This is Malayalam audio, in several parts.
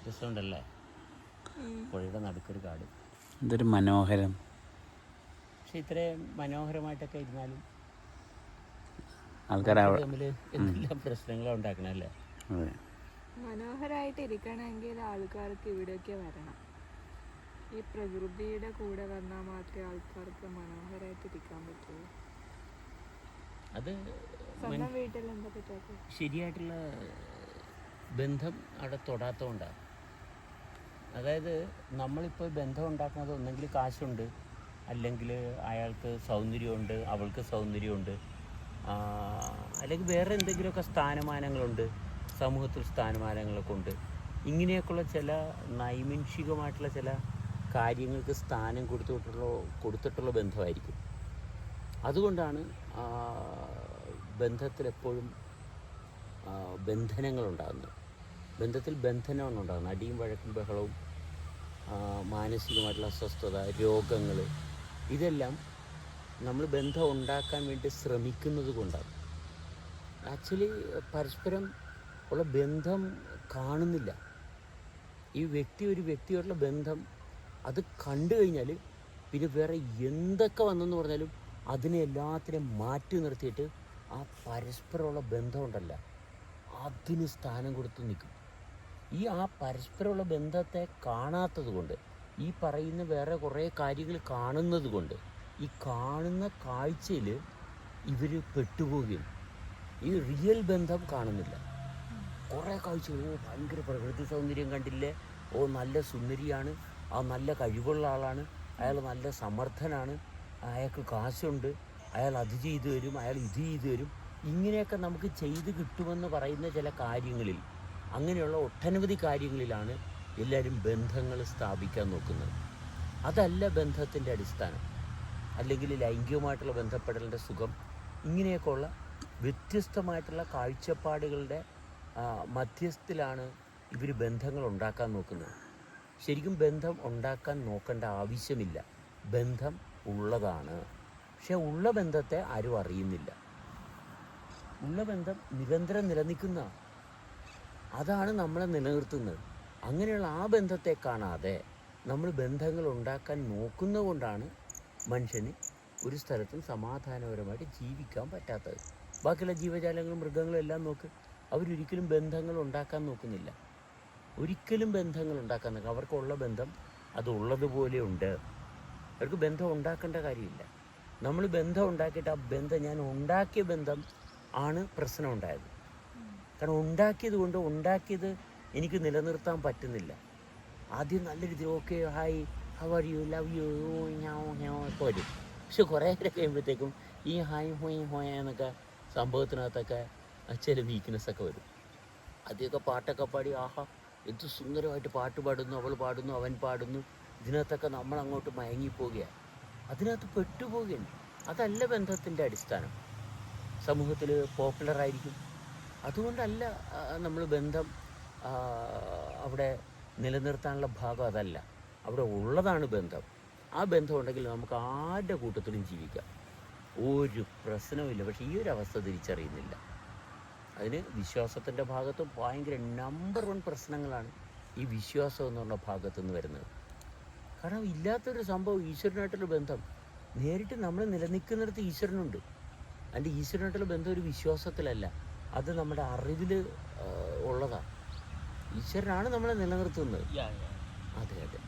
രസമുണ്ടല്ലേ? പുഴയുടെ നടുക്കൊരു കാട്. എന്തൊരു മനോഹരം. പക്ഷെ ഇത്രയും മനോഹരമായിട്ടൊക്കെ ഇരുന്നാലും ആൾക്കാർ തമ്മിൽ എന്തെല്ലാം പ്രശ്നങ്ങളാണ് ഉണ്ടാക്കണല്ലേ അതെ. മനോഹരമായിട്ട് ഇരിക്കണമെങ്കിൽ ആൾക്കാർക്ക് ഇവിടെയൊക്കെ വരണം. ഈ പ്രകൃതിയുടെ കൂടെ വന്നാൽ മാത്രമേ ആൾക്കാർക്ക് മനോഹരമായിട്ട് ഇരിക്കാൻ പറ്റുള്ളൂ. അത് ശരിയായിട്ടുള്ള ബന്ധം അവിടെ തൊടാത്തതുകൊണ്ടാണ് അതായത് നമ്മളിപ്പോൾ ബന്ധം ഉണ്ടാക്കുന്നത് ഒന്നെങ്കിൽ കാശുണ്ട് അല്ലെങ്കിൽ അയാൾക്ക് സൗന്ദര്യമുണ്ട് അവൾക്ക് സൗന്ദര്യമുണ്ട് അല്ലെങ്കിൽ വേറെ എന്തെങ്കിലുമൊക്കെ സ്ഥാനമാനങ്ങളുണ്ട് സമൂഹത്തിൽ സ്ഥാനമാനങ്ങളൊക്കെ ഉണ്ട്. ഇങ്ങനെയൊക്കെയുള്ള ചില നൈമിൻഷികമായിട്ടുള്ള ചില കാര്യങ്ങൾക്ക് സ്ഥാനം കൊടുത്തിട്ടുള്ള കൊടുത്തിട്ടുള്ള ബന്ധമായിരിക്കും. അതുകൊണ്ടാണ് ബന്ധത്തിലെപ്പോഴും ബന്ധനങ്ങളുണ്ടാകുന്നത്. ബന്ധത്തിൽ ബന്ധനമാണ് ഉണ്ടാകുന്നത് അടിയും വഴക്കും ബഹളവും മാനസികമായിട്ടുള്ള അസ്വസ്ഥത രോഗങ്ങൾ ഇതെല്ലാം നമ്മൾ ബന്ധം ഉണ്ടാക്കാൻ വേണ്ടി ശ്രമിക്കുന്നത് കൊണ്ടാണ്. ആക്ച്വലി പരസ്പരം ഉള്ള ബന്ധം കാണുന്നില്ല. ഈ വ്യക്തി ഒരു വ്യക്തിയോടുള്ള ബന്ധം അത് കണ്ടു കഴിഞ്ഞാൽ പിന്നെ വേറെ എന്തൊക്കെ വന്നെന്ന് പറഞ്ഞാലും അതിനെ എല്ലാത്തിനെയും മാറ്റി നിർത്തിയിട്ട് ആ പരസ്പരമുള്ള ബന്ധമുണ്ടല്ല. അതിന് സ്ഥാനം കൊടുത്ത് നിൽക്കും. ഈ ആ പരസ്പരമുള്ള ബന്ധത്തെ കാണാത്തത് കൊണ്ട് ഈ പറയുന്ന വേറെ കുറേ കാര്യങ്ങൾ കാണുന്നത് കൊണ്ട് ഈ കാണുന്ന കാഴ്ചയിൽ ഇവർ പെട്ടുപോവുകയും ഈ റിയൽ ബന്ധം കാണുന്നില്ല. കുറേ കാഴ്ചകൾ ഓ ഭയങ്കര പ്രകൃതി സൗന്ദര്യം കണ്ടില്ലേ? ഓ നല്ല സുന്ദരിയാണ്. ആ നല്ല കഴിവുള്ള ആളാണ്. അയാൾ നല്ല സമർത്ഥനാണ്. അയാൾക്ക് കാശുണ്ട് അയാൾ അത് ചെയ്തു തരും അയാൾ ഇത് ചെയ്തു തരും. ഇങ്ങനെയൊക്കെ നമുക്ക് ചെയ്ത് കിട്ടുമെന്ന് പറയുന്ന ചില കാര്യങ്ങളിൽ അങ്ങനെയുള്ള ഒട്ടനവധി കാര്യങ്ങളിലാണ് എല്ലാവരും ബന്ധങ്ങൾ സ്ഥാപിക്കാൻ നോക്കുന്നത്. അതല്ല ബന്ധത്തിന്റെ അടിസ്ഥാനം. അല്ലെങ്കിൽ ലൈംഗികമായിട്ടുള്ള ബന്ധപ്പെടലിന്റെ സുഖം ഇങ്ങനെയൊക്കെയുള്ള വ്യത്യസ്തമായിട്ടുള്ള കാഴ്ചപ്പാടുകളുടെ മധ്യസ്ഥത്തിലാണ് ഇവർ ബന്ധങ്ങൾ ഉണ്ടാക്കാൻ നോക്കുന്നത്. ശരിക്കും ബന്ധം ഉണ്ടാക്കാൻ നോക്കേണ്ട ആവശ്യമില്ല. ബന്ധം ഉള്ളതാണ്. പക്ഷെ ഉള്ള ബന്ധത്തെ ആരും അറിയുന്നില്ല. ഉള്ള ബന്ധം നിരന്തരം നിലനിൽക്കുന്ന അതാണ് നമ്മളെ നിലനിർത്തുന്നത്. അങ്ങനെയുള്ള ആ ബന്ധത്തെ കാണാതെ നമ്മൾ ബന്ധങ്ങൾ ഉണ്ടാക്കാൻ നോക്കുന്നതുകൊണ്ടാണ് മനുഷ്യന് ഒരു സ്ഥലത്തും സമാധാനപരമായിട്ട് ജീവിക്കാൻ പറ്റാത്തത്. ബാക്കിയുള്ള ജീവജാലങ്ങളും മൃഗങ്ങളും എല്ലാം നോക്ക് അവരൊരിക്കലും ബന്ധങ്ങൾ ഉണ്ടാക്കാൻ നോക്കുന്നില്ല. ഒരിക്കലും ബന്ധങ്ങൾ ഉണ്ടാക്കാൻ നോക്കുക അവർക്കുള്ള ബന്ധം അത് ഉള്ളതുപോലെ ഉണ്ട്. അവർക്ക് ബന്ധം ഉണ്ടാക്കേണ്ട കാര്യമില്ല. നമ്മൾ ബന്ധം ഉണ്ടാക്കിയിട്ട് ആ ബന്ധം ഞാൻ ഉണ്ടാക്കിയ ബന്ധം ആണ് പ്രശ്നം ഉണ്ടായത്. കാരണം ഉണ്ടാക്കിയത് കൊണ്ട് ഉണ്ടാക്കിയത് എനിക്ക് നിലനിർത്താൻ പറ്റുന്നില്ല. ആദ്യം നല്ല രീതിയിൽ okay hi how are you love you ഒക്കെ വരും. പക്ഷെ കുറേ നേരം കഴിയുമ്പോഴത്തേക്കും ഈ ഹായ് ഹോയ് ഹോയ എന്നൊക്കെ സംഭവത്തിനകത്തൊക്കെ ചില വീക്ക്നെസ് ഒക്കെ വരും. ആദ്യമൊക്കെ പാട്ടൊക്കെ പാടി ആഹാ എന്ത് സുന്ദരമായിട്ട് പാട്ട് പാടുന്നു അവൾ പാടുന്നു അവൻ പാടുന്നു. ഇതിനകത്തൊക്കെ നമ്മൾ അങ്ങോട്ട് മയങ്ങിപ്പോവുകയാണ് അതിനകത്ത് പെട്ടുപോവുകയാണ്. അതല്ല ബന്ധത്തിന്റെ അടിസ്ഥാനം. സമൂഹത്തിൽ പോപ്പുലർ ആയിരിക്കും. അതുകൊണ്ടല്ല നമ്മൾ ബന്ധം അവിടെ നിലനിർത്താനുള്ള ഭാഗം അതല്ല. അവിടെ ഉള്ളതാണ് ബന്ധം. ആ ബന്ധം ഉണ്ടെങ്കിൽ നമുക്ക് ആരുടെ കൂട്ടത്തിലും ജീവിക്കാം. ഒരു പ്രശ്നവുമില്ല. പക്ഷേ ഈ ഒരു അവസ്ഥ തിരിച്ചറിയുന്നില്ല. അതിന് വിശ്വാസത്തിന്റെ ഭാഗത്ത് ഭയങ്കര നമ്പർ വൺ പ്രശ്നങ്ങളാണ് ഈ വിശ്വാസം എന്ന് പറഞ്ഞ ഭാഗത്തു നിന്ന് വരുന്നത്. കാരണം ഇല്ലാത്തൊരു സംഭവം ഈശ്വരനായിട്ടുള്ള ബന്ധം. നേരിട്ട് നമ്മൾ നിലനിൽക്കുന്നിടത്ത് ഈശ്വരനുണ്ട്. അതിന്റെ ഈശ്വരനായിട്ടുള്ള ബന്ധം ഒരു വിശ്വാസത്തിലല്ല. അത് നമ്മുടെ അറിവിൽ ഉള്ളതാണ് ഈശ്വരനാണ് നമ്മളെ നിലനിർത്തുന്നത്. അതെ അതെ.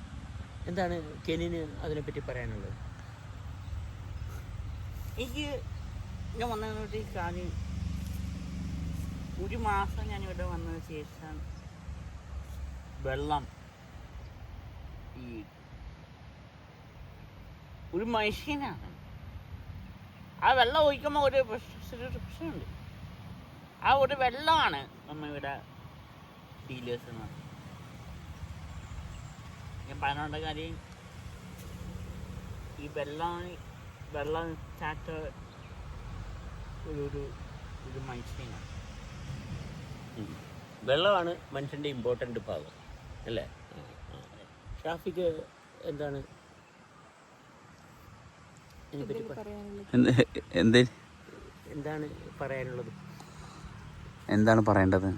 എന്താണ് കെനിന് അതിനെപ്പറ്റി പറയാനുള്ളത്? എനിക്ക് ഞാൻ വന്നതിനോട്ട് കാര്യം ഒരു മാസം ഞാൻ ഇവിടെ വന്നതിന് ശേഷം വെള്ളം ഈ ഒരു മനുഷ്യനാണ്. ആ വെള്ളം ഒഴിക്കുമ്പോൾ ഒരു പ്രശ്ന- ഒരു പ്രശ്നമുണ്ട്. ആ ഒരു വെള്ളമാണ് നമ്മ ഇവിടെ ഡീലേഴ്സ് എന്ന് പറയുന്നത്. ഞാൻ പറഞ്ഞോണ്ട കാര്യം ഈ വെള്ളം വെള്ളം ചാറ്റ ഒരു ഒരു ഒരു മനുഷ്യനാണ്. വെള്ളമാണ് മനുഷ്യന്റെ ഇമ്പോർട്ടന്റ് ഭാഗം അല്ലേ. ഷാഫിക്ക് എന്താണ്? എന്താണ് പറയാനുള്ളത്? എന്താണ് പറയേണ്ടത്?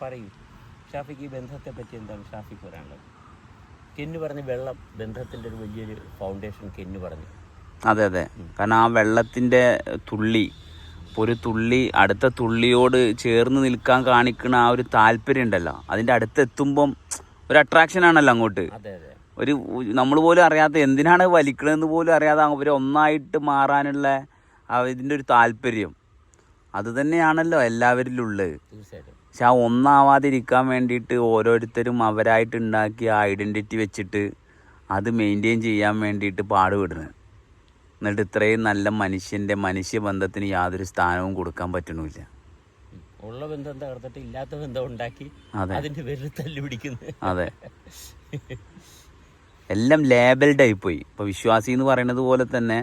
പറയൂ. ഷാഫിക്ക് ഈ ബന്ധത്തെ പറ്റി എന്താണ് ഷാഫിക്ക് പറയാനുള്ളത്? കെന്നു പറഞ്ഞ വെള്ളം ബന്ധത്തിന്റെ ഒരു വലിയൊരു ഫൗണ്ടേഷൻ കെന്നു പറഞ്ഞു. അതെ അതെ. കാരണം ആ വെള്ളത്തിന്റെ തുള്ളി ഒരു തുള്ളി അടുത്ത തുള്ളിയോട് ചേർന്ന് നിൽക്കാൻ കാണിക്കുന്ന ആ ഒരു താല്പര്യം ഉണ്ടല്ലോ അതിന്റെ അടുത്തെത്തുമ്പം ഒരു അട്രാക്ഷൻ ആണല്ലോ അങ്ങോട്ട്. അതെ അതെ. ഒരു നമ്മൾ പോലും അറിയാത്ത എന്തിനാണ് വലിക്കണമെന്ന് പോലും അറിയാതെ അവർ ഒന്നായിട്ട് മാറാനുള്ള ഇതിന്റെ ഒരു താല്പര്യം. അത് തന്നെയാണല്ലോ എല്ലാവരിലും ഉള്ളത് പക്ഷെ ആ ഒന്നാവാതിരിക്കാൻ വേണ്ടിയിട്ട് ഓരോരുത്തരും അവരായിട്ട് ഉണ്ടാക്കിയ ഐഡന്റിറ്റി വെച്ചിട്ട് അത് മെയിന്റെയിൻ ചെയ്യാൻ വേണ്ടിയിട്ട് പാടുപെടുന്നത്. എന്നിട്ട് ഇത്രയും നല്ല മനുഷ്യന്റെ മനുഷ്യബന്ധത്തിന് യാതൊരു സ്ഥാനവും കൊടുക്കാൻ പറ്റണില്ല ഉള്ള ബന്ധം തകർത്തിട്ട് ഇല്ലാത്ത ബന്ധം ഉണ്ടാക്കി അതെ. അതിന്റെ പേരിൽ തല്ലുപിടിക്കുന്നത് അതെ. എല്ലാം ലേബൽഡ് പോയി ഇപ്പോൾ വിശ്വാസി എന്ന് പറയുന്നത് പോലെ തന്നെ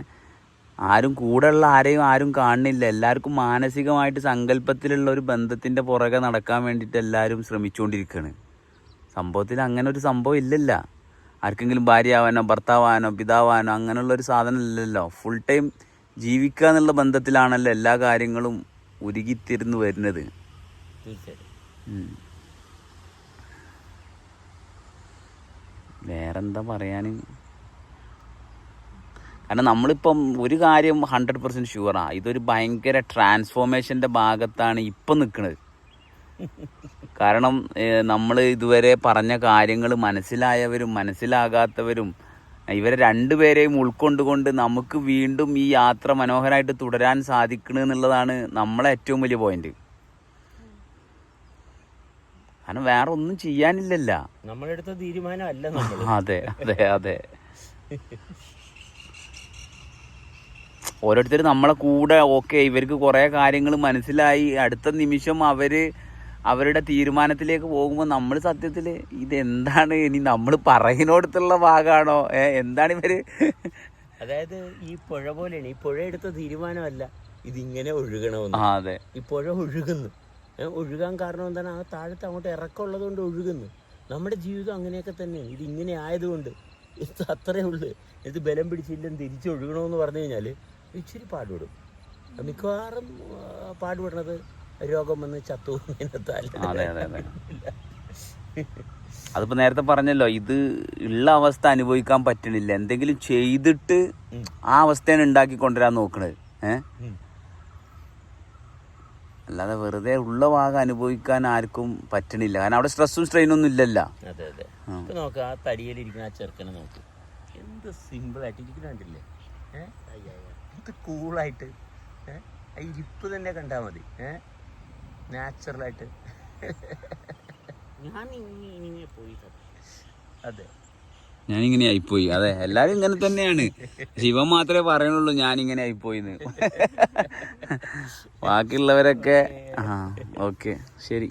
ആരും കൂടെയുള്ള ആരെയും ആരും കാണുന്നില്ല. എല്ലാവർക്കും മാനസികമായിട്ട് സങ്കല്പത്തിലുള്ള ഒരു ബന്ധത്തിന്റെ പുറകെ നടക്കാൻ വേണ്ടിയിട്ട് എല്ലാവരും ശ്രമിച്ചുകൊണ്ടിരിക്കുകയാണ്. സംഭവത്തിൽ അങ്ങനെ ഒരു സംഭവം ഇല്ലല്ല. ആർക്കെങ്കിലും ഭാര്യയാവാനോ ഭർത്താവാനോ പിതാവാനോ അങ്ങനെയുള്ള ഒരു സാധനം ഇല്ലല്ലോ. ഫുൾ ടൈം ജീവിക്കുക എന്നുള്ള ബന്ധത്തിലാണല്ലോ എല്ലാ കാര്യങ്ങളും ഉരുകിത്തിരുന്ന് വരുന്നത്. തീർച്ചയായിട്ടും. ഉം. വേറെന്താ പറയാൻ കാരണം നമ്മളിപ്പം ഒരു കാര്യം ഹൺഡ്രഡ് പെർസെന്റ് ഷുവറാണ് ഇതൊരു ഭയങ്കര ട്രാൻസ്ഫോർമേഷന്റെ ഭാഗത്താണ് ഇപ്പം നിൽക്കുന്നത് കാരണം നമ്മൾ ഇതുവരെ പറഞ്ഞ കാര്യങ്ങൾ മനസ്സിലായവരും മനസ്സിലാകാത്തവരും ഇവരെ രണ്ടുപേരെയും ഉൾക്കൊണ്ടുകൊണ്ട് നമുക്ക് വീണ്ടും ഈ യാത്ര മനോഹരമായിട്ട് തുടരാൻ സാധിക്കണമെന്നുള്ളതാണ് നമ്മളെ ഏറ്റവും വലിയ പോയിന്റ് കാരണം വേറെ ഒന്നും ചെയ്യാനില്ലല്ല. നമ്മളെടുത്ത നമ്മൾ അതെ അതെ അതെ. ഓരോരുത്തർ നമ്മളെ കൂടെ ഓക്കെ ഇവർക്ക് കുറേ കാര്യങ്ങൾ മനസ്സിലായി. അടുത്ത നിമിഷം അവർ അവരുടെ തീരുമാനത്തിലേക്ക് പോകുമ്പോൾ നമ്മൾ സത്യത്തിൽ ഇതെന്താണ്? ഇനി നമ്മൾ പറയുന്നിടത്തുള്ള ഭാഗമാണോ എന്താണ് ഇവർ? അതായത് ഈ പുഴ പോലെയാണ്. ഈ പുഴ എടുത്ത തീരുമാനമല്ല. ഇതിങ്ങനെ ഒഴുകണമെന്ന്. അതെ. ഈ പുഴ ഒഴുകുന്നു. ഒഴുകാൻ കാരണം എന്താണ്? ആ താഴത്ത് അങ്ങോട്ട് ഇറക്കമുള്ളത് കൊണ്ട് ഒഴുകുന്നു. നമ്മുടെ ജീവിതം അങ്ങനെയൊക്കെ തന്നെയാണ്. ഇത് ഇങ്ങനെ ആയതുകൊണ്ട് ഇത് അത്രേ ഉള്ളു. ഇത് ബലം പിടിച്ചില്ലെന്ന് തിരിച്ചൊഴുകണമെന്ന് പറഞ്ഞു കഴിഞ്ഞാൽ ഇച്ചിരി പാടുപെടും. മിക്കവാറും പാടുപെടുന്നത് രോഗം വന്ന് ചത്തു അതെ അതെ അതെ. അതിപ്പോ നേരത്തെ പറഞ്ഞല്ലോ ഇത് ഉള്ള അവസ്ഥ അനുഭവിക്കാൻ പറ്റണില്ല. എന്തെങ്കിലും ചെയ്തിട്ട്. ആ അവസ്ഥയാണ് ഉണ്ടാക്കി കൊണ്ടുവരാൻ നോക്കണത് ഏഹ്. അല്ലാതെ വെറുതെ ഉള്ള ഭാഗം അനുഭവിക്കാൻ ആർക്കും പറ്റണില്ല. കാരണം അവിടെ സ്ട്രെസ്സും സ്ട്രെയിനും ഒന്നും ഇല്ലല്ലോ. അതെ അതെ. ആ. ഇപ്പൊ നോക്ക് ആ തടിയിലിരിക്കുന്ന ആ ചെറുക്കനെ നോക്ക്. എന്ത് സിമ്പിളായിട്ട് ഇരിക്കുന്ന കണ്ടില്ലേ? ഏഹ് എന്ത് കൂളായിട്ട് ഏഹ് ആ ഇരിപ്പ് തന്നെ കണ്ടാൽ മതി. ഏഹ് നാച്ചുറലായിട്ട് ഞാൻ ഇങ്ങനെ പോയി അതെ. ഞാനിങ്ങനെ ആയിപ്പോയി. അതെ എല്ലാരും ഇങ്ങനെ തന്നെയാണ്. ശിവൻ മാത്രമേ പറയണുള്ളൂ ഞാനിങ്ങനെ ആയിപ്പോയിന്ന്. ബാക്കിയുള്ളവരൊക്കെ ആ ഓക്കെ ശരി.